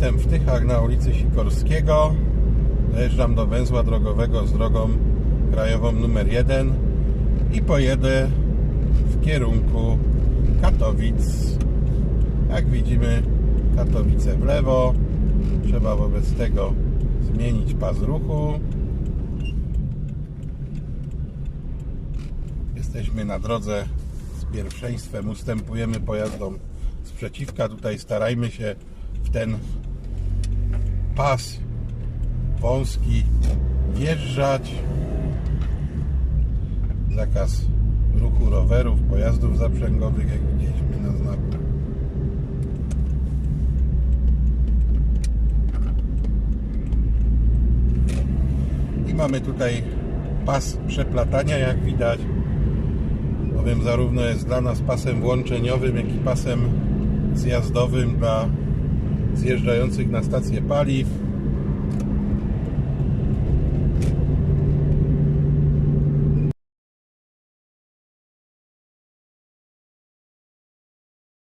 Jestem w Tychach na ulicy Sikorskiego. Dojeżdżam do węzła drogowego z drogą krajową numer 1 i pojedę w kierunku Katowic. Jak widzimy, Katowice w lewo. Trzeba wobec tego zmienić pas ruchu. Jesteśmy na drodze z pierwszeństwem, ustępujemy pojazdom z przeciwka. Tutaj starajmy się w ten pas wąski wjeżdżać. Zakaz ruchu rowerów, pojazdów zaprzęgowych, jak widzieliśmy na znaku. I mamy tutaj pas przeplatania, jak widać. Bowiem zarówno jest dla nas pasem włączeniowym, jak i pasem zjazdowym dla zjeżdżających na stację paliw.